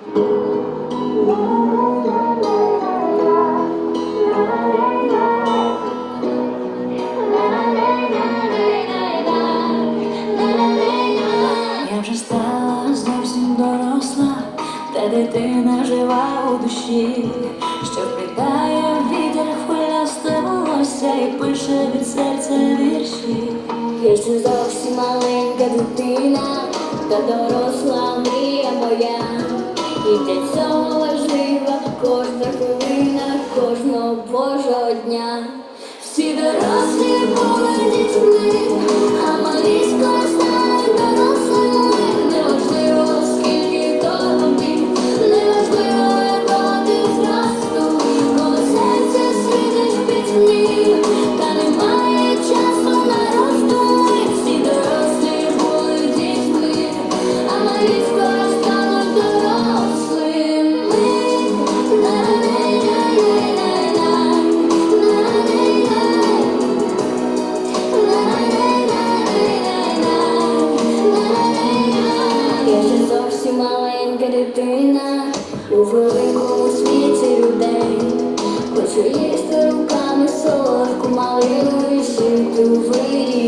Я вже стала зовсім доросла, та дитина жива у душі, що вплітає в вітер хвилясте волосся і пише від серця вірші. Я ще зовсім маленька дитина, та доросла мрія моя. Цього важлива кожна хвилина, кожного божого дня. Всі дорослі були зовсім маленька дитина у великому світі людей. Хочу їсти руками солодку малину і жити у вирі.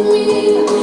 we